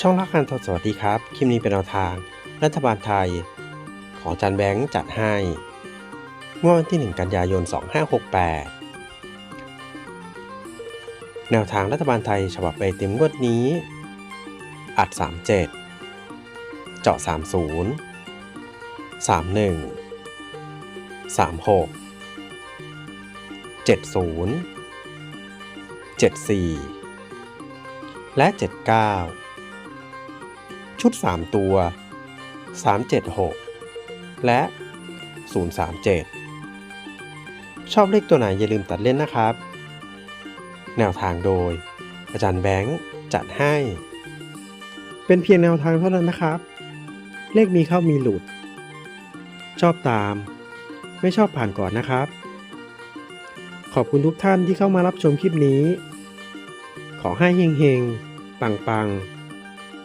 ช่องรักการทดสวัสดีครับ คลิปนี้เป็นแนวทาง รัฐบาลไทย ของจันแบงค์จัดให้เมื่อวันที่ 1 กันยายน 2568 แนวทางรัฐบาลไทยฉบับไปเต็มงวดนี้ อัด 37 เจาะ 30 31 36 70 74 และ 79 ชุด 3 ตัว 376 และ 037 ชอบเลขตัวไหนอย่าลืมตัดเล่นนะครับ แนวทางโดย อาจารย์แบงค์จัดให้ เป็นเพียงแนวทางเท่านั้นนะครับ เลขมีเข้ามีหลุด ชอบตาม ไม่ชอบผ่านก่อนนะครับ ขอบคุณทุกท่านที่เข้ามารับชมคลิปนี้ ขอให้เฮงๆ ปังๆ